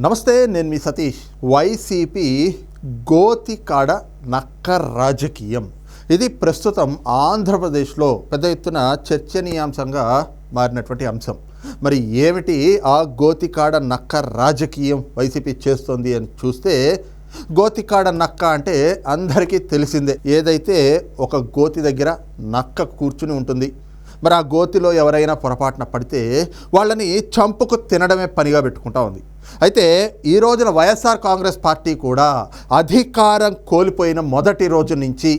నమస్తే నేను మీ సతీష్. వైసీపీ గోతికాడ నక్క రాజకీయం. ఇది ప్రస్తుతం ఆంధ్రప్రదేశ్లో పెద్ద ఎత్తున చర్చనీయాంశంగా మారినటువంటి అంశం. మరి ఏమిటి ఆ గోతికాడ నక్క రాజకీయం వైసీపీ చేస్తోంది అని చూస్తే గోతికాడ నక్క అంటే అందరికీ తెలిసిందే. ఏదైతే ఒక గోతి దగ్గర నక్క కూర్చుని ఉంటుంది మరి ఆ గోతిలో ఎవరైనా పొరపాటున పడితే వాళ్ళని చంపుకు తినడమే పనిగా పెట్టుకుంటా ఉంది. అయితే ఈ రోజున వైఎస్ఆర్ కాంగ్రెస్ పార్టీ కూడా అధికారం కోల్పోయిన మొదటి రోజు నుంచి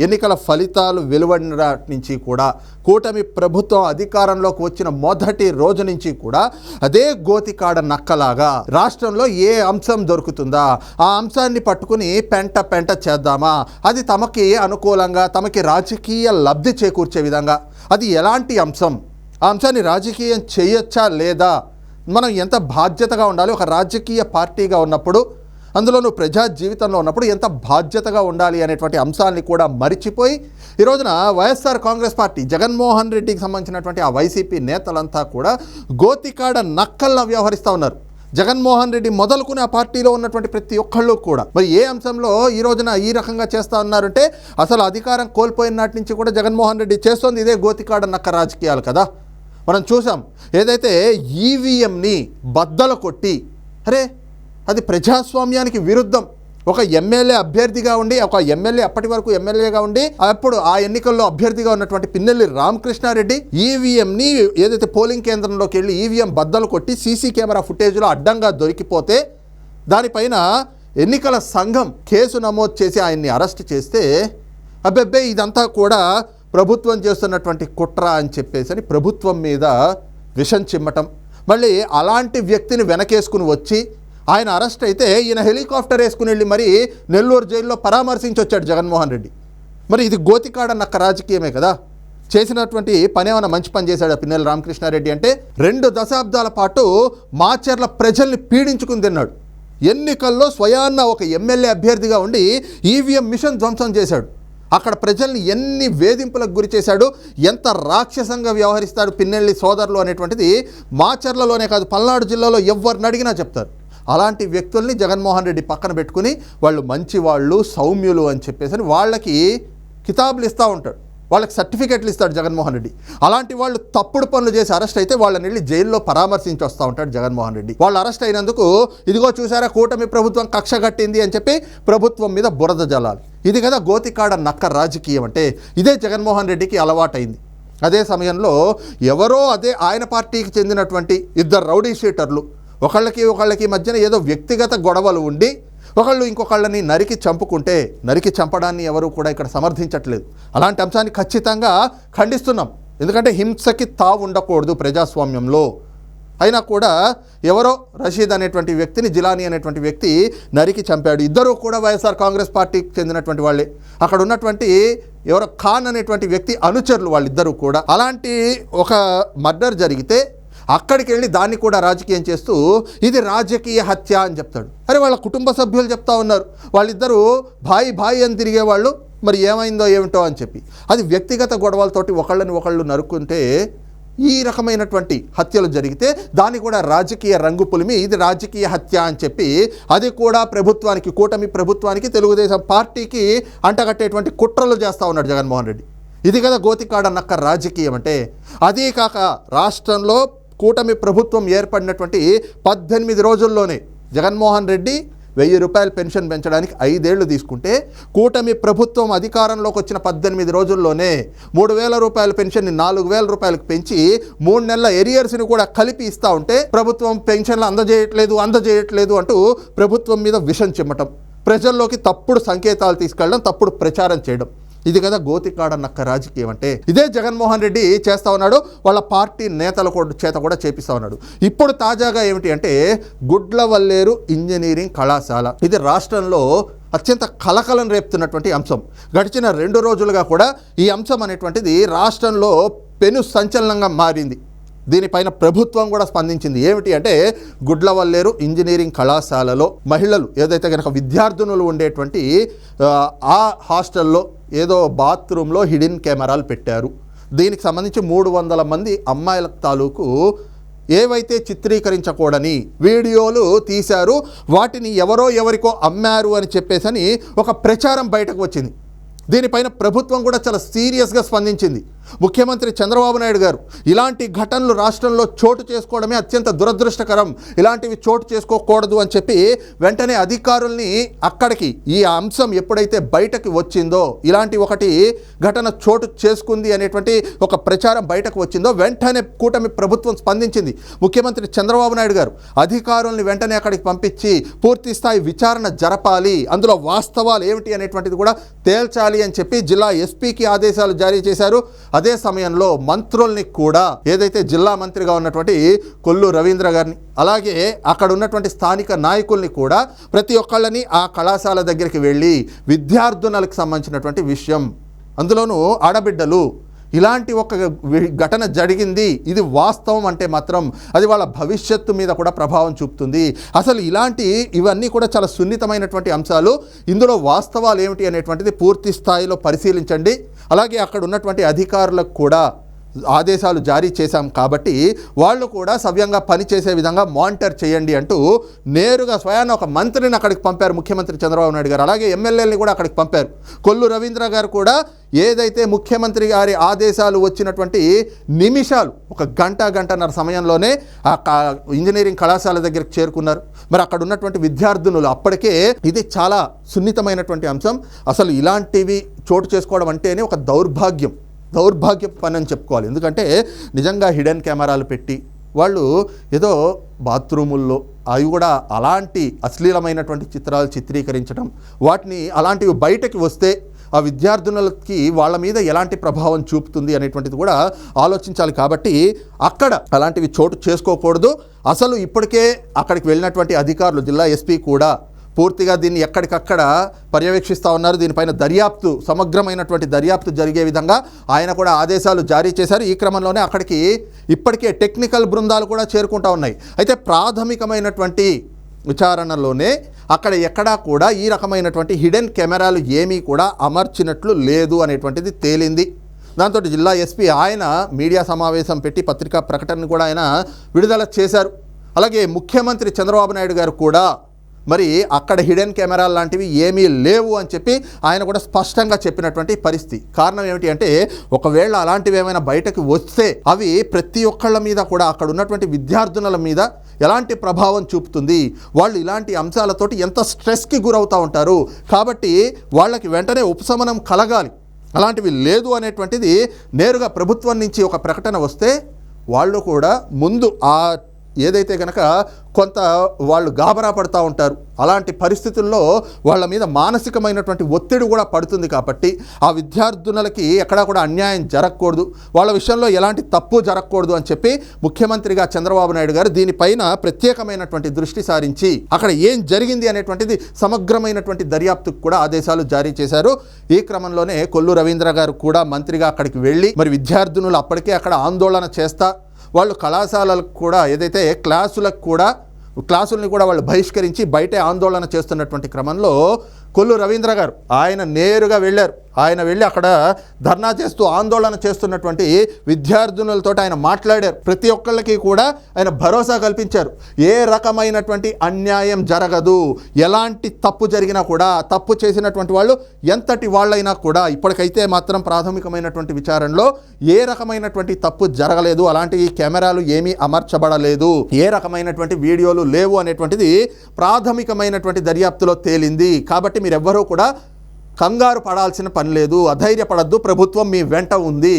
ఎన్నికల ఫలితాలు వెలువడిన నుంచి కూడా కూటమి ప్రభుత్వం అధికారంలోకి వచ్చిన మొదటి రోజు నుంచి కూడా అదే గోతికాడ నక్కలాగా రాష్ట్రంలో ఏ అంశం దొరుకుతుందా ఆ అంశాన్ని పట్టుకుని పెంట పెంట చేద్దామా? అది తమకి అనుకూలంగా తమకి రాజకీయ లబ్ధి చేకూర్చే విధంగా. అది ఎలాంటి అంశం? ఆ అంశాన్ని రాజకీయం చేయొచ్చా లేదా? మనం ఎంత బాధ్యతగా ఉండాలి? ఒక రాజకీయ పార్టీగా ఉన్నప్పుడు అందులో నువ్వు ప్రజా జీవితంలో ఉన్నప్పుడు ఎంత బాధ్యతగా ఉండాలి అనేటువంటి అంశాన్ని కూడా మరిచిపోయి ఈ రోజున వైఎస్ఆర్ కాంగ్రెస్ పార్టీ జగన్మోహన్ రెడ్డికి సంబంధించినటువంటి ఆ వైసీపీ నేతలంతా కూడా గోతికాడ నక్కల్లా వ్యవహరిస్తూ ఉన్నారు. జగన్మోహన్ రెడ్డి మొదలుకునే ఆ పార్టీలో ఉన్నటువంటి ప్రతి ఒక్కళ్ళు కూడా. మరి ఏ అంశంలో ఈ రోజున ఈ రకంగా చేస్తా ఉన్నారంటే అసలు అధికారం కోల్పోయిన నాటి నుంచి కూడా జగన్మోహన్ రెడ్డి చేస్తోంది ఇదే గోతికాడ నక్క రాజకీయాలు కదా. మనం చూసాం ఏదైతే ఈవీఎంని బద్దలు కొట్టి అరే అది ప్రజాస్వామ్యానికి విరుద్ధం. ఒక ఎమ్మెల్యే అభ్యర్థిగా ఉండి ఒక ఎమ్మెల్యే అప్పటి వరకు ఎమ్మెల్యేగా ఉండి అప్పుడు ఆ ఎన్నికల్లో అభ్యర్థిగా ఉన్నటువంటి పిన్నెల్లి రామకృష్ణారెడ్డి ఈవీఎంని ఏదైతే పోలింగ్ కేంద్రంలోకి వెళ్ళి ఈవీఎం బద్దలు కొట్టి సీసీ కెమెరా ఫుటేజ్లో అడ్డంగా దొరికిపోతే దానిపైన ఎన్నికల సంఘం కేసు నమోదు చేసి ఆయన్ని అరెస్ట్ చేస్తే అబ్బెబ్బే ఇదంతా కూడా ప్రభుత్వం చేస్తున్నటువంటి కుట్ర అని చెప్పేసి అని ప్రభుత్వం మీద విషం చిమ్మటం. మళ్ళీ అలాంటి వ్యక్తిని వెనకేసుకుని వచ్చి ఆయన అరెస్ట్ అయితే ఈయన హెలికాప్టర్ వేసుకుని వెళ్ళి మరి నెల్లూరు జైల్లో పరామర్శించి వచ్చాడు జగన్మోహన్ రెడ్డి. మరి ఇది గోతికాడ నక్క రాజకీయమే కదా? చేసినటువంటి పనేమైనా మంచి పని చేశాడు పిన్నెల రామకృష్ణారెడ్డి అంటే? రెండు దశాబ్దాల పాటు మాచర్ల ప్రజల్ని పీడించుకుని తిన్నాడు. ఎన్నికల్లో స్వయాన్న ఒక ఎమ్మెల్యే అభ్యర్థిగా ఉండి ఈవీఎం మిషన్ ధ్వంసం చేశాడు. అక్కడ ప్రజల్ని ఎన్ని వేధింపులకు గురి చేశాడు? ఎంత రాక్షసంగా వ్యవహరిస్తాడు పిన్నెల్లి సోదరులు అనేటువంటిది మాచర్లలోనే కాదు పల్నాడు జిల్లాలో ఎవరిని అడిగినా చెప్తారు. అలాంటి వ్యక్తుల్ని జగన్మోహన్ రెడ్డి పక్కన పెట్టుకుని వాళ్ళు మంచి వాళ్ళు సౌమ్యులు అని చెప్పేసి అని వాళ్ళకి కితాబులు ఇస్తూ ఉంటాడు. వాళ్ళకి సర్టిఫికెట్లు ఇస్తాడు జగన్మోహన్ రెడ్డి. అలాంటి వాళ్ళు తప్పుడు పనులు చేసి అరెస్ట్ అయితే వాళ్ళని వెళ్ళి జైల్లో పరామర్శించి వస్తూ ఉంటాడు జగన్మోహన్ రెడ్డి. వాళ్ళు అరెస్ట్ అయినందుకు ఇదిగో చూసారా కూటమి ప్రభుత్వం కక్ష కట్టింది అని చెప్పి ప్రభుత్వం మీద బురద జలాలు. ఇది కదా గోతికాడ నక్క రాజకీయం అంటే. ఇదే జగన్మోహన్ రెడ్డికి అలవాటైంది. అదే సమయంలో ఎవరో అదే ఆయన పార్టీకి చెందినటువంటి ఇద్దరు రౌడీ షీటర్లు ఒకళ్ళకి ఒకళ్ళకి మధ్యన ఏదో వ్యక్తిగత గొడవలు ఉండి ఒకళ్ళు ఇంకొకళ్ళని నరికి చంపుకుంటే నరికి చంపడాన్ని ఎవరు కూడా ఇక్కడ సమర్థించట్లేదు. అలాంటి అంశాన్ని ఖచ్చితంగా ఖండిస్తున్నాం. ఎందుకంటే హింసకి తావు ఉండకూడదు ప్రజాస్వామ్యంలో. అయినా కూడా ఎవరో రషీద్ అనేటువంటి వ్యక్తిని జిలానీ అనేటువంటి వ్యక్తి నరికి చంపాడు. ఇద్దరూ కూడా వైఎస్ఆర్ కాంగ్రెస్ పార్టీకి చెందినటువంటి వాళ్ళే. అక్కడ ఉన్నటువంటి ఎవరో ఖాన్ అనేటువంటి వ్యక్తి అనుచరులు వాళ్ళిద్దరూ కూడా. అలాంటి ఒక మర్డర్ జరిగితే అక్కడికి వెళ్ళి దాన్ని కూడా రాజకీయం చేస్తూ ఇది రాజకీయ హత్య అని చెప్తాడు. అరే వాళ్ళ కుటుంబ సభ్యులు చెప్తా ఉన్నారు. వాళ్ళిద్దరూ భాయి భాయి అని తిరిగేవాళ్ళు. మరి ఏమైందో ఏమిటో అని చెప్పి. అది వ్యక్తిగత గొడవలతోటి ఒకళ్ళని ఒకళ్ళు నరుక్కుంటే ఈ రకమైనటువంటి హత్యలు జరిగితే దాన్ని కూడా రాజకీయ రంగు పులిమి ఇది రాజకీయ హత్య అని చెప్పి అది కూడా ప్రభుత్వానికి కూటమి ప్రభుత్వానికి తెలుగుదేశం పార్టీకి అంటగట్టేటువంటి కుట్రలు చేస్తూ ఉన్నాడు జగన్మోహన్ రెడ్డి. ఇది కదా గోతికాడ నక్క రాజకీయం అంటే. అదీ కాక రాష్ట్రంలో కూటమి ప్రభుత్వం ఏర్పడినటువంటి పద్దెనిమిది రోజుల్లోనే జగన్మోహన్ రెడ్డి వెయ్యి రూపాయలు పెన్షన్ పెంచడానికి ఐదేళ్ళు తీసుకుంటే కూటమి ప్రభుత్వం అధికారంలోకి వచ్చిన పద్దెనిమిది రోజుల్లోనే మూడు వేల రూపాయల పెన్షన్ని నాలుగు వేల రూపాయలకు పెంచి మూడు నెలల ఎరియర్స్ని కూడా కలిపి ఇస్తూ ఉంటే ప్రభుత్వం పెన్షన్లు అందజేయట్లేదు అందజేయట్లేదు అంటూ ప్రభుత్వం మీద విషం చిమ్మటం. ప్రజల్లోకి తప్పుడు సంకేతాలు తీసుకెళ్ళడం తప్పుడు ప్రచారం చేయడం. ఇది కదా గోతికాడ నక్క రాజకీయం అంటే. ఇదే జగన్మోహన్ రెడ్డి చేస్తా ఉన్నాడు వాళ్ళ పార్టీ నేతల కూడా- చేత కూడా చేపిస్తా ఉన్నాడు. ఇప్పుడు తాజాగా ఏమిటి అంటే గుడ్లవల్లేరు ఇంజనీరింగ్ కళాశాల. ఇది రాష్ట్రంలో అత్యంత కలకలం రేపుతున్నటువంటి అంశం. గడిచిన రెండు రోజులుగా కూడా ఈ అంశం అనేటువంటిది రాష్ట్రంలో పెను సంచలనంగా మారింది. దీనిపైన ప్రభుత్వం కూడా స్పందించింది. ఏమిటి అంటే గుడ్లవల్లేరు ఇంజనీరింగ్ కళాశాలలో మహిళలు ఏదైతే కనుక విద్యార్థినులు ఉండేటువంటి ఆ, హాస్టల్లో ఏదో బాత్రూంలో హిడెన్ కెమెరాలు పెట్టారు. దీనికి సంబంధించి మూడు వందల మంది అమ్మాయిల తాలూకు ఏవైతే చిత్రీకరించకూడని వీడియోలు తీశారు వాటిని ఎవరో ఎవరికో అమ్మారు అని చెప్పేసని ఒక ప్రచారం బయటకు వచ్చింది. దీనిపైన ప్రభుత్వం కూడా చాలా సీరియస్గా స్పందించింది. ముఖ్యమంత్రి చంద్రబాబు నాయుడు గారు ఇలాంటి ఘటనలు రాష్ట్రంలో చోటు చేసుకోవడమే అత్యంత దురదృష్టకరం. ఇలాంటివి చోటు చేసుకోకూడదు అని చెప్పి వెంటనే అధికారుల్ని అక్కడికి ఈ అంశం ఎప్పుడైతే బయటకు వచ్చిందో ఇలాంటి ఒకటి ఘటన చోటు చేసుకుంది అనేటువంటి ఒక ప్రచారం బయటకు వచ్చిందో వెంటనే కూటమి ప్రభుత్వం స్పందించింది. ముఖ్యమంత్రి చంద్రబాబు నాయుడు గారు అధికారుల్ని వెంటనే అక్కడికి పంపించి పూర్తి స్థాయి విచారణ జరపాలి అందులో వాస్తవాలు ఏమిటి అనేటువంటిది కూడా తేల్చాలి అని చెప్పి జిల్లా ఎస్పీకి ఆదేశాలు జారీ చేశారు. అదే సమయంలో మంత్రుల్ని కూడా ఏదైతే జిల్లా మంత్రిగా ఉన్నటువంటి కొల్లు రవీంద్ర గారిని అలాగే అక్కడ ఉన్నటువంటి స్థానిక నాయకుల్ని కూడా ప్రతి ఒక్కళ్ళని ఆ కళాశాల దగ్గరికి వెళ్ళి విద్యార్థులకు సంబంధించినటువంటి విషయం. అందులోనూ ఆడబిడ్డలు ఇలాంటి ఒక ఘటన జరిగింది ఇది వాస్తవం అంటే మాత్రం అది వాళ్ళ భవిష్యత్తు మీద కూడా ప్రభావం చూపుతుంది. అసలు ఇలాంటి ఇవన్నీ కూడా చాలా సున్నితమైనటువంటి అంశాలు. ఇందులో వాస్తవాలు ఏమిటి అనేటువంటిది పూర్తి స్థాయిలో పరిశీలించండి. అలాగే అక్కడ ఉన్నటువంటి అధికారులకు కూడా ఆదేశాలు జారీ చేశాం కాబట్టి వాళ్ళు కూడా సవ్యంగా పనిచేసే విధంగా మానిటర్ చేయండి అంటూ నేరుగా స్వయాన ఒక మంత్రిని అక్కడికి పంపారు ముఖ్యమంత్రి చంద్రబాబు నాయుడు గారు. అలాగే ఎమ్మెల్యేలని కూడా అక్కడికి పంపారు. కొల్లు రవీంద్ర గారు కూడా ఏదైతే ముఖ్యమంత్రి గారి ఆదేశాలు వచ్చినటువంటి నిమిషాలు ఒక గంట గంటన్నర సమయంలోనే ఆ కా- ఇంజనీరింగ్ కళాశాల దగ్గరికి చేరుకున్నారు. మరి అక్కడ ఉన్నటువంటి విద్యార్థినులు అప్పటికే ఇది చాలా సున్నితమైనటువంటి అంశం. అసలు ఇలాంటివి చోటు చేసుకోవడం అంటేనే ఒక దౌర్భాగ్యం. దౌర్భాగ్య పని అని చెప్పుకోవాలి. ఎందుకంటే నిజంగా హిడెన్ కెమెరాలు పెట్టి వాళ్ళు ఏదో బాత్రూముల్లో అవి కూడా అలాంటి అశ్లీలమైనటువంటి చిత్రాలు చిత్రీకరించడం వాటిని అలాంటివి బయటకి వస్తే ఆ విద్యార్థినులకి వాళ్ళ మీద ఎలాంటి ప్రభావం చూపుతుంది అనేటువంటిది కూడా ఆలోచించాలి. కాబట్టి అక్కడ అలాంటివి చోటు చేసుకోకూడదు. అసలు ఇప్పటికే అక్కడికి వెళ్ళినటువంటి అధికారులు జిల్లా ఎస్పీ కూడా పూర్తిగా దీన్ని ఎక్కడికక్కడ పర్యవేక్షిస్తూ ఉన్నారు. దీనిపైన దర్యాప్తు సమగ్రమైనటువంటి దర్యాప్తు జరిగే విధంగా ఆయన కూడా ఆదేశాలు జారీ చేశారు. ఈ క్రమంలోనే అక్కడికి ఇప్పటికే టెక్నికల్ బృందాలు కూడా చేరుకుంటా ఉన్నాయి. అయితే ప్రాథమికమైనటువంటి విచారణలోనే అక్కడ ఎక్కడా కూడా ఈ రకమైనటువంటి హిడెన్ కెమెరాలు ఏమీ కూడా అమర్చినట్లు లేదు అనేటువంటిది తేలింది. దాంతో జిల్లా ఎస్పీ ఆయన మీడియా సమావేశం పెట్టి పత్రికా ప్రకటన కూడా ఆయన విడుదల చేశారు. అలాగే ముఖ్యమంత్రి చంద్రబాబు నాయుడు గారు కూడా మరి అక్కడ హిడెన్ కెమెరాలు లాంటివి ఏమీ లేవు అని చెప్పి ఆయన కూడా స్పష్టంగా చెప్పినటువంటి పరిస్థితి. కారణం ఏమిటి అంటే ఒకవేళ అలాంటివి ఏమైనా బయటకు వస్తే అవి ప్రతి ఒక్కళ్ళ మీద కూడా అక్కడ ఉన్నటువంటి విద్యార్థినుల మీద ఎలాంటి ప్రభావం చూపుతుంది? వాళ్ళు ఇలాంటి అంశాలతోటి ఎంత స్ట్రెస్కి గురవుతూ ఉంటారు? కాబట్టి వాళ్ళకి వెంటనే ఉపశమనం కలగాలి. అలాంటివి లేదు అనేటువంటిది నేరుగా ప్రభుత్వం నుంచి ఒక ప్రకటన వస్తే వాళ్ళు కూడా ముందు ఆ ఏదైతే కనుక కొంత వాళ్ళు గాబరా పడుతూ ఉంటారు అలాంటి పరిస్థితుల్లో వాళ్ళ మీద మానసికమైనటువంటి ఒత్తిడి కూడా పడుతుంది కాబట్టి ఆ విద్యార్థులకి ఎక్కడా కూడా అన్యాయం జరగకూడదు. వాళ్ళ విషయంలో ఎలాంటి తప్పు జరగకూడదు అని చెప్పి ముఖ్యమంత్రిగా చంద్రబాబు నాయుడు గారు దీనిపైన ప్రత్యేకమైనటువంటి దృష్టి సారించి అక్కడ ఏం జరిగింది అనేటువంటిది సమగ్రమైనటువంటి దర్యాప్తుకు కూడా ఆదేశాలు జారీ చేశారు. ఈ క్రమంలోనే కొల్లు రవీంద్ర గారు కూడా మంత్రిగా అక్కడికి వెళ్ళి మరి విద్యార్థినులు అప్పటికే అక్కడ ఆందోళన చేస్తా వాళ్ళు కళాశాలలకు కూడా ఏదైతే క్లాసులకు కూడా క్లాసుల్ని కూడా వాళ్ళు బహిష్కరించి బయటే ఆందోళన చేస్తున్నటువంటి క్రమంలో కొల్లు రవీంద్ర గారు. ఆయన నేరుగా వెళ్ళారు. ఆయన వెళ్ళి అక్కడ ధర్నా చేస్తూ ఆందోళన చేస్తున్నటువంటి విద్యార్థినులతో ఆయన మాట్లాడారు. ప్రతి ఒక్కళ్ళకి కూడా ఆయన భరోసా కల్పించారు. ఏ రకమైనటువంటి అన్యాయం జరగదు. ఎలాంటి తప్పు జరిగినా కూడా తప్పు చేసినటువంటి వాళ్ళు ఎంతటి వాళ్ళైనా కూడా ఇప్పటికైతే మాత్రం ప్రాథమికమైనటువంటి విచారణలో ఏ రకమైనటువంటి తప్పు జరగలేదు. అలాంటి కెమెరాలు ఏమీ అమర్చబడలేదు. ఏ రకమైనటువంటి వీడియోలు లేవు అనేటువంటిది ప్రాథమికమైనటువంటి దర్యాప్తులో తేలింది. కాబట్టి మీరెవ్వరూ కూడా కంగారు పడాల్సిన పని లేదు అధైర్యపడద్దు ప్రభుత్వం మీ వెంట ఉంది.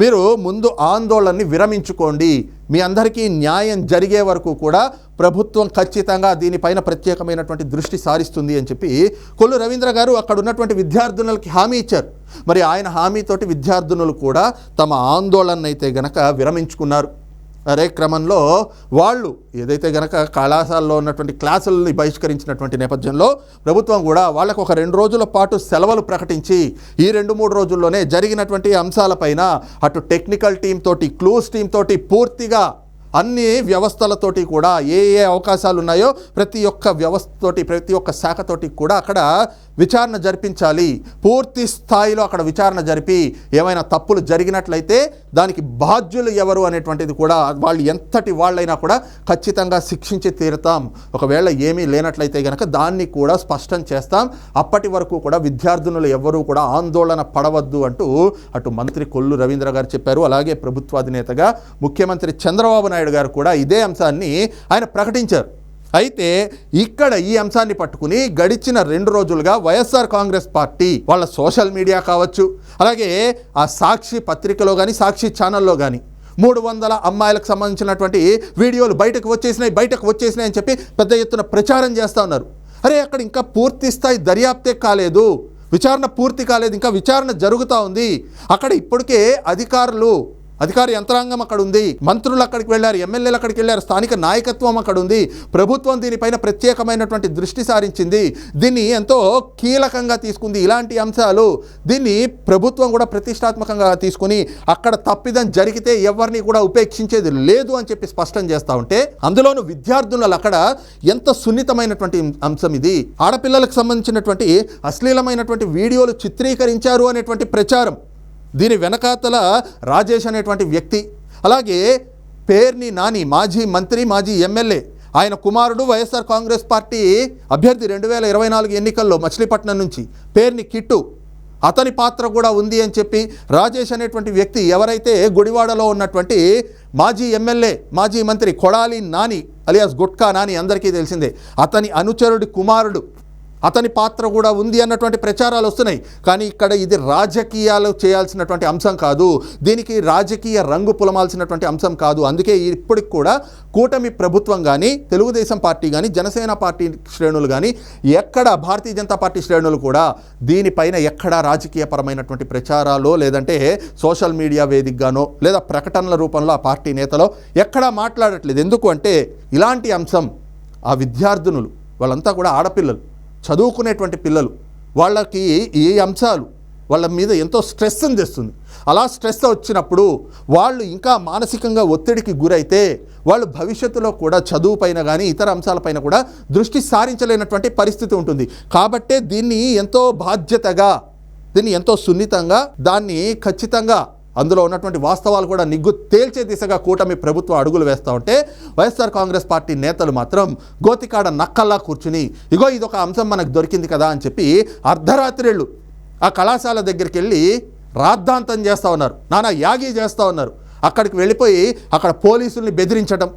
మీరు ముందు ఆందోళనని విరమించుకోండి. మీ అందరికీ న్యాయం జరిగే వరకు కూడా ప్రభుత్వం ఖచ్చితంగా దీనిపైన ప్రత్యేకమైనటువంటి దృష్టి సారిస్తుంది అని చెప్పి కొల్లు రవీంద్ర గారు అక్కడ ఉన్నటువంటి విద్యార్థినులకి హామీ ఇచ్చారు. మరి ఆయన హామీతోటి విద్యార్థినులు కూడా తమ ఆందోళన అయితే గనక విరమించుకున్నారు. అరే క్రమంలో వాళ్ళు ఏదైతే గనక కళాశాలలో ఉన్నటువంటి క్లాసులని బహిష్కరించినటువంటి నేపథ్యంలో ప్రభుత్వం కూడా వాళ్ళకు ఒక రెండు రోజుల పాటు సెలవులు ప్రకటించి ఈ రెండు మూడు రోజుల్లోనే జరిగినటువంటి అంశాలపైన అటు టెక్నికల్ టీం తోటి క్లూస్ టీం తోటి పూర్తిగా అన్ని వ్యవస్థలతోటి కూడా ఏ ఏ అవకాశాలు ఉన్నాయో ప్రతి ఒక్క వ్యవస్థతోటి ప్రతి ఒక్క శాఖతోటి కూడా అక్కడ విచారణ జరిపించాలి. పూర్తి స్థాయిలో అక్కడ విచారణ జరిపి ఏమైనా తప్పులు జరిగినట్లయితే దానికి బాధ్యులు ఎవరు అనేటువంటిది కూడా వాళ్ళు ఎంతటి వాళ్ళైనా కూడా ఖచ్చితంగా శిక్షించి తీరుతాం. ఒకవేళ ఏమీ లేనట్లయితే కనుక దాన్ని కూడా స్పష్టం చేస్తాం. అప్పటి వరకు కూడా విద్యార్థినులు ఎవ్వరూ కూడా ఆందోళన పడవద్దు అంటూ అటు మంత్రి కొల్లు రవీంద్ర గారు చెప్పారు. అలాగే ప్రభుత్వాధినేతగా ముఖ్యమంత్రి చంద్రబాబు నాయుడు గారు కూడా ఇదే అంశాన్ని ఆయన ప్రకటించారు. అయితే ఇక్కడ ఈ అంశాన్ని పట్టుకుని గడిచిన రెండు రోజులుగా వైఎస్ఆర్ కాంగ్రెస్ పార్టీ వాళ్ళ సోషల్ మీడియా కావచ్చు అలాగే ఆ సాక్షి పత్రికలో కానీ సాక్షి ఛానల్లో కానీ మూడు వందల అమ్మాయిలకు సంబంధించినటువంటి వీడియోలు బయటకు వచ్చేసినాయి బయటకు వచ్చేసినాయి అని చెప్పి పెద్ద ఎత్తున ప్రచారం చేస్తూ ఉన్నారు. అరే అక్కడ ఇంకా పూర్తి స్థాయి దర్యాప్తే కాలేదు విచారణ పూర్తి కాలేదు ఇంకా విచారణ జరుగుతూ ఉంది. అక్కడ ఇప్పటికే అధికారులు అధికార యంత్రాంగం అక్కడ ఉంది మంత్రులు అక్కడికి వెళ్ళారు ఎమ్మెల్యేలు అక్కడికి వెళ్ళారు స్థానిక నాయకత్వం అక్కడ ఉంది ప్రభుత్వం దీనిపైన ప్రత్యేకమైనటువంటి దృష్టి సారించింది. దీన్ని ఎంతో కీలకంగా తీసుకుంది ఇలాంటి అంశాలు. దీన్ని ప్రభుత్వం కూడా ప్రతిష్టాత్మకంగా తీసుకుని అక్కడ తప్పిదం జరిగితే ఎవరిని కూడా ఉపేక్షించేది లేదు అని చెప్పి స్పష్టం చేస్తూ ఉంటే అందులోనూ విద్యార్థులు అక్కడ ఎంత సున్నితమైనటువంటి అంశం ఇది. ఆడపిల్లలకు సంబంధించినటువంటి అశ్లీలమైనటువంటి వీడియోలు చిత్రీకరించారు అనేటువంటి ప్రచారం. దీని వెనకాతల రాజేష్ అనేటువంటి వ్యక్తి అలాగే పేర్ని నాని మాజీ మంత్రి మాజీ ఎమ్మెల్యే ఆయన కుమారుడు వైఎస్ఆర్ కాంగ్రెస్ పార్టీ అభ్యర్థి రెండు వేల ఇరవై నాలుగు ఎన్నికల్లో మచిలీపట్నం నుంచి. పేర్ని కిట్టు అతని పాత్ర కూడా ఉంది అని చెప్పి రాజేష్ అనేటువంటి వ్యక్తి ఎవరైతే గుడివాడలో ఉన్నటువంటి మాజీ ఎమ్మెల్యే మాజీ మంత్రి కొడాలి నాని అలియాస్ గుట్కా నాని అందరికీ తెలిసిందే. అతని అనుచరుడి కుమారుడు అతని పాత్ర కూడా ఉంది అన్నటువంటి ప్రచారాలు వస్తున్నాయి. కానీ ఇక్కడ ఇది రాజకీయాలు చేయాల్సినటువంటి అంశం కాదు. దీనికి రాజకీయ రంగు పులమాల్సినటువంటి అంశం కాదు. అందుకే ఇప్పటికి కూడా కూటమి ప్రభుత్వం కానీ తెలుగుదేశం పార్టీ కానీ జనసేన పార్టీ శ్రేణులు కానీ ఎక్కడ భారతీయ జనతా పార్టీ శ్రేణులు కూడా దీనిపైన ఎక్కడ రాజకీయపరమైనటువంటి ప్రచారాలు లేదంటే సోషల్ మీడియా వేదికగానో లేదా ప్రకటనల రూపంలో ఆ పార్టీ నేతలో ఎక్కడా మాట్లాడట్లేదు. ఎందుకు అంటే ఇలాంటి అంశం ఆ విద్యార్థినులు వాళ్ళంతా కూడా ఆడపిల్లలు. చదువుకునేటువంటి పిల్లలు వాళ్ళకి ఈ అంశాలు వాళ్ళ మీద ఎంతో స్ట్రెస్ని తెస్తుంది అలా స్ట్రెస్ వచ్చినప్పుడు వాళ్ళు ఇంకా మానసికంగా ఒత్తిడికి గురైతే వాళ్ళు భవిష్యత్తులో కూడా చదువు పైన కానీ ఇతర అంశాలపైన కూడా దృష్టి సారించలేనటువంటి పరిస్థితి ఉంటుంది. కాబట్టే దీన్ని ఎంతో బాధ్యతగా దీన్ని ఎంతో సున్నితంగా దాన్ని ఖచ్చితంగా అందులో ఉన్నటువంటి వాస్తవాలు కూడా నిగ్గు తేల్చే దిశగా కూటమి ప్రభుత్వం అడుగులు వేస్తూ ఉంటే వైఎస్ఆర్ కాంగ్రెస్ పార్టీ నేతలు మాత్రం గోతికాడ నక్కల్లా కూర్చుని ఇగో ఇదొక అంశం మనకు దొరికింది కదా అని చెప్పి అర్ధరాత్రిళ్ళు ఆ కళాశాల దగ్గరికి వెళ్ళి రాద్ధాంతం చేస్తూ ఉన్నారు. నానా యాగి చేస్తూ ఉన్నారు. అక్కడికి వెళ్ళిపోయి అక్కడ పోలీసుల్ని బెదిరించడం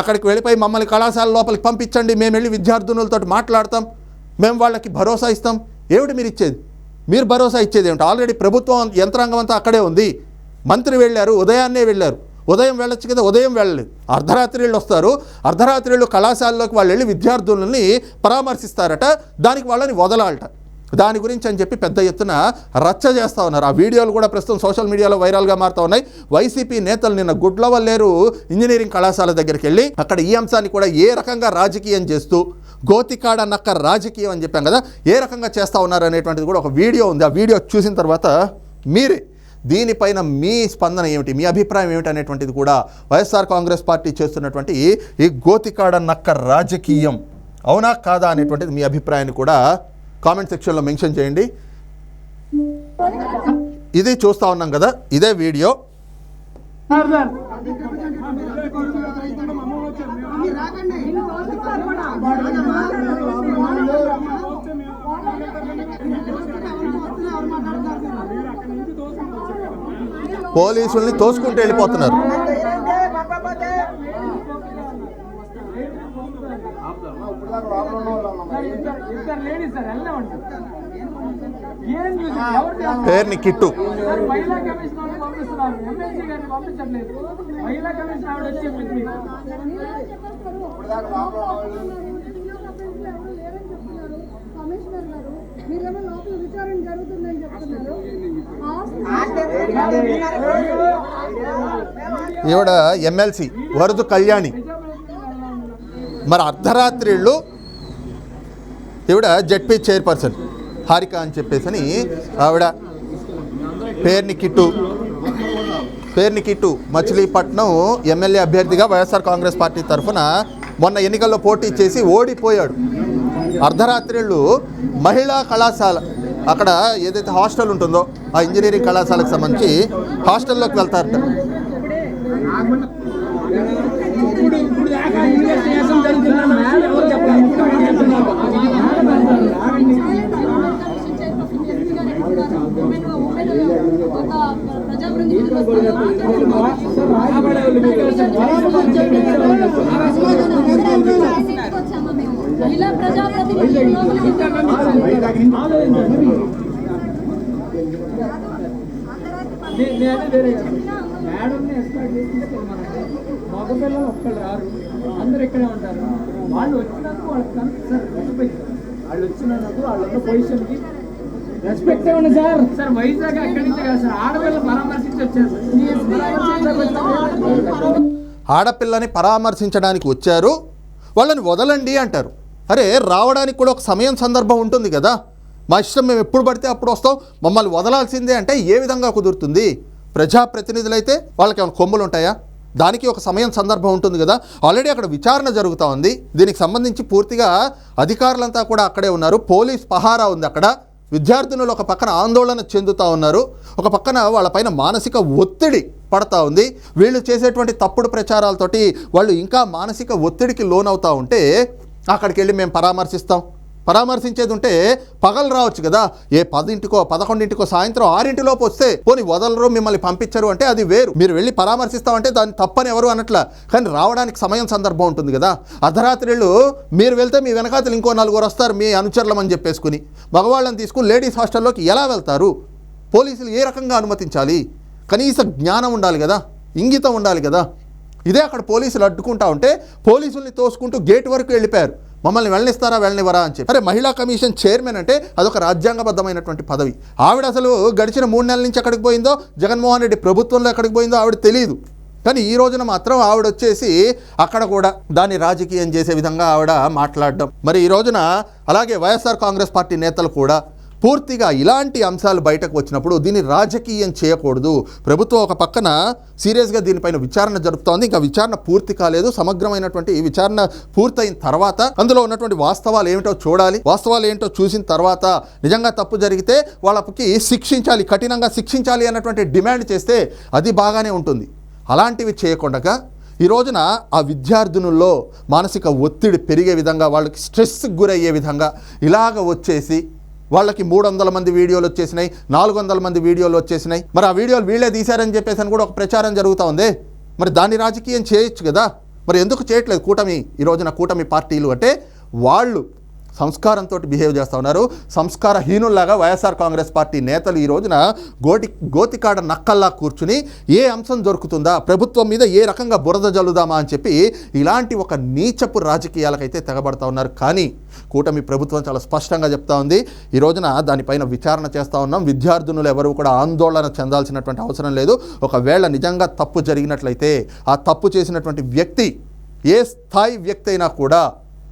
అక్కడికి వెళ్ళిపోయి మమ్మల్ని కళాశాల లోపలికి పంపించండి మేము వెళ్ళి విద్యార్థినులతో మాట్లాడతాం మేము వాళ్ళకి భరోసా ఇస్తాం. ఏమిటి మీరు ఇచ్చేది? మీరు భరోసా ఇచ్చేది ఏమిటి? ఆల్రెడీ ప్రభుత్వం యంత్రాంగం అంతా అక్కడే ఉంది. మంత్రి వెళ్ళారు ఉదయాన్నే వెళ్ళారు. ఉదయం వెళ్ళొచ్చు కదా ఉదయం వెళ్ళలేదు. అర్ధరాత్రిళ్ళు వస్తారు. అర్ధరాత్రిళ్ళు కళాశాలలోకి వాళ్ళు వెళ్ళి విద్యార్థులని పరామర్శిస్తారట. దానికి వాళ్ళని వదలాలట. దాని గురించి అని చెప్పి పెద్ద ఎత్తున రచ్చ చేస్తూ ఉన్నారు. ఆ వీడియోలు కూడా ప్రస్తుతం సోషల్ మీడియాలో వైరల్గా మారుతూ ఉన్నాయి. వైసీపీ నేతలు నిన్న గుడ్లవల్లేరు ఇంజనీరింగ్ కళాశాల దగ్గరికి వెళ్ళి అక్కడ ఈ అంశాన్ని కూడా ఏ రకంగా రాజకీయం చేస్తూ గోతికాడ నక్క రాజకీయం అని చెప్పాం కదా ఏ రకంగా చేస్తూ ఉన్నారు అనేటువంటిది కూడా ఒక వీడియో ఉంది. ఆ వీడియో చూసిన తర్వాత మీరే దీనిపైన మీ స్పందన ఏమిటి? మీ అభిప్రాయం ఏమిటి అనేటువంటిది కూడా వైఎస్ఆర్ కాంగ్రెస్ పార్టీ చేస్తున్నటువంటి ఈ గోతికాడ నక్క రాజకీయం. అవునా కాదా అనేటువంటిది మీ అభిప్రాయాన్ని కూడా కామెంట్ సెక్షన్లో మెన్షన్ చేయండి. ఇది చూస్తూ ఉన్నాం కదా ఇదే వీడియో. పోలీసుల్ని తోసుకుంటూ వెళ్ళిపోతున్నారు. పేరుని కిట్టు. మహిళా కమిషన్ మహిళా కమిషన్ ఆవిడ వచ్చి మీరేమో లోపల విచారణ జరుగుతుందని చెప్తున్నారు. ఈవిడ ఎమ్మెల్సీ వరదు కళ్యాణి. మరి అర్ధరాత్రిళ్ళు ఈవిడ జడ్పీ చైర్పర్సన్ హారిక అని చెప్పేసి అని ఆవిడ పేర్ని కిట్టు పేర్ని కిట్టు మచిలీపట్నం ఎమ్మెల్యే అభ్యర్థిగా వైఎస్ఆర్ కాంగ్రెస్ పార్టీ తరఫున మొన్న ఎన్నికల్లో పోటీ చేసి ఓడిపోయాడు. అర్ధరాత్రిళ్ళు మహిళా కళాశాల అక్కడ ఏదైతే హాస్టల్ ఉంటుందో ఆ ఇంజనీరింగ్ కళాశాలకు సంబంధించి హాస్టల్లోకి వెళ్తారట. ఇప్పుడు మహిళా ప్రజాప్రతినిధులు మేడంని ఎక్స్పెక్ట్ చేసుకుంటే మగపిల్లలు ఒక్కళ్ళు రారు అందరు ఇక్కడే ఉంటారు వాళ్ళు వచ్చినందుకు వాళ్ళకి సార్ వాళ్ళు వచ్చినందుకు వాళ్ళ పొజిషన్కి రెస్పెక్ట్ ఇవ్వండి సార్ సార్ వైజాగ్ అక్కడి నుంచి కాదు సార్ ఆడపిల్ల పరామర్శించి వచ్చారు ఆడపిల్లని పరామర్శించడానికి వచ్చారు వాళ్ళని వదలండి అంటారు. అరే రావడానికి కూడా ఒక సమయం సందర్భం ఉంటుంది కదా. మా ఇష్టం మేము ఎప్పుడు పడితే అప్పుడు వస్తాం. మమ్మల్ని వదలాల్సిందే అంటే ఏ విధంగా కుదురుతుంది? ప్రజాప్రతినిధులైతే వాళ్ళకి ఏమైనా కొమ్ములు ఉంటాయా? దానికి ఒక సమయం సందర్భం ఉంటుంది కదా. ఆల్రెడీ అక్కడ విచారణ జరుగుతూ ఉంది. దీనికి సంబంధించి పూర్తిగా అధికారులంతా కూడా అక్కడే ఉన్నారు. పోలీస్ పహారా ఉంది అక్కడ. విద్యార్థినులు ఒక పక్కన ఆందోళన చెందుతూ ఉన్నారు. ఒక పక్కన వాళ్ళపైన మానసిక ఒత్తిడి పడతా ఉంది. వీళ్ళు చేసేటువంటి తప్పుడు ప్రచారాలతోటి వాళ్ళు ఇంకా మానసిక ఒత్తిడికి లోనవుతూ ఉంటే అక్కడికి వెళ్ళి మేము పరామర్శిస్తాం. పరామర్శించేది ఉంటే పగలు రావచ్చు కదా. ఏ పదింటికో పదకొండింటికో సాయంత్రం ఆరింటిలోపు వస్తే పోనీ వదలరు మిమ్మల్ని పంపించరు అంటే అది వేరు. మీరు వెళ్ళి పరామర్శిస్తామంటే దాన్ని తప్పని ఎవరు అనట్లా. కానీ రావడానికి సమయం సందర్భం ఉంటుంది కదా. అర్ధరాత్రిళ్ళు మీరు వెళ్తే మీ వెనకాతలు ఇంకో నలుగురు వస్తారు మీ అనుచరులమని చెప్పేసుకుని. మగవాళ్ళని తీసుకుని లేడీస్ హాస్టల్లోకి ఎలా వెళ్తారు? పోలీసులు ఏ రకంగా అనుమతించాలి? కనీస జ్ఞానం ఉండాలి కదా. ఇంగితం ఉండాలి కదా. ఇదే అక్కడ పోలీసులు అడ్డుకుంటా ఉంటే పోలీసుల్ని తోసుకుంటూ గేట్ వరకు వెళ్ళిపోయారు. మమ్మల్ని వెళ్ళనిస్తారా వెళ్ళనివరా అని చెప్పి. అరే మహిళా కమిషన్ చైర్మన్ అంటే అదొక రాజ్యాంగబద్ధమైనటువంటి పదవి. ఆవిడ అసలు గడిచిన మూడు నెలల నుంచి ఎక్కడికి పోయిందో? జగన్మోహన్ రెడ్డి ప్రభుత్వంలో ఎక్కడికి పోయిందో ఆవిడ తెలియదు. కానీ ఈ రోజున మాత్రం ఆవిడ వచ్చేసి అక్కడ కూడా దాన్ని రాజకీయం చేసే విధంగా ఆవిడ మాట్లాడడం. మరి ఈ రోజున అలాగే వైఎస్ఆర్ కాంగ్రెస్ పార్టీ నేతలు కూడా పూర్తిగా ఇలాంటి అంశాలు బయటకు వచ్చినప్పుడు దీన్ని రాజకీయం చేయకూడదు. ప్రభుత్వం ఒక పక్కన సీరియస్గా దీనిపైన విచారణ జరుపుతోంది. ఇంకా విచారణ పూర్తి కాలేదు. సమగ్రమైనటువంటి విచారణ పూర్తయిన తర్వాత అందులో ఉన్నటువంటి వాస్తవాలు ఏమిటో చూడాలి. వాస్తవాలు ఏంటో చూసిన తర్వాత నిజంగా తప్పు జరిగితే వాళ్ళకి శిక్షించాలి. కఠినంగా శిక్షించాలి అన్నటువంటి డిమాండ్ చేస్తే అది బాగానే ఉంటుంది. అలాంటివి చేయకుండా ఈ రోజున ఆ విద్యార్థినుల్లో మానసిక ఒత్తిడి పెరిగే విధంగా వాళ్ళకి స్ట్రెస్కి గురయ్యే విధంగా ఇలాగ వచ్చేసి వాళ్ళకి మూడు వందల మంది వీడియోలు వచ్చేసినాయి నాలుగు వందల మంది వీడియోలు వచ్చేసినాయి. మరి ఆ వీడియోలు వీళ్ళే తీశారని చెప్పేసి అని కూడా ఒక ప్రచారం జరుగుతూ ఉంది. మరి దాన్ని రాజకీయం చేయొచ్చు కదా? మరి ఎందుకు చేయట్లేదు కూటమి? ఈ రోజున కూటమి పార్టీలు అంటే వాళ్ళు సంస్కారంతో బిహేవ్ చేస్తూ ఉన్నారు. సంస్కారహీనుల్లాగా వైఎస్ఆర్ కాంగ్రెస్ పార్టీ నేతలు ఈ రోజున గోటి గోతికాడ నక్కల్లా కూర్చుని ఏ అంశం దొరుకుతుందా? ప్రభుత్వం మీద ఏ రకంగా బురద జల్లుదామా అని చెప్పి ఇలాంటి ఒక నీచపు రాజకీయాలకైతే తెగబడతా ఉన్నారు. కానీ కూటమి ప్రభుత్వం చాలా స్పష్టంగా చెప్తా ఉంది. ఈ రోజున దానిపైన విచారణ చేస్తూ ఉన్నాం. విద్యార్థినులు ఎవరు కూడా ఆందోళన చెందాల్సినటువంటి అవసరం లేదు. ఒకవేళ నిజంగా తప్పు జరిగినట్లయితే ఆ తప్పు చేసినటువంటి వ్యక్తి ఏ స్థాయి వ్యక్తి అయినా కూడా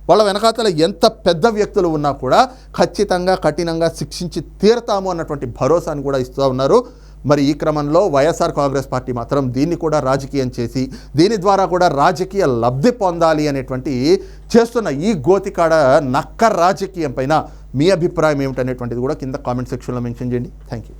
వాళ్ళ వెనకాతల ఎంత పెద్ద వ్యక్తులు ఉన్నా కూడా ఖచ్చితంగా కఠినంగా శిక్షించి తీరతాము అన్నటువంటి భరోసాను కూడా ఇస్తూ ఉన్నారు. మరి ఈ క్రమంలో వైఎస్ఆర్ కాంగ్రెస్ పార్టీ మాత్రం దీన్ని కూడా రాజకీయం చేసి దీని ద్వారా కూడా రాజకీయ లబ్ధి పొందాలి అనేటువంటి చేస్తున్న ఈ గోతికాడ నక్క రాజకీయం పైన మీ అభిప్రాయం ఏమిటనేటువంటిది కూడా కింద కామెంట్ సెక్షన్లో మెన్షన్ చేయండి. Thank you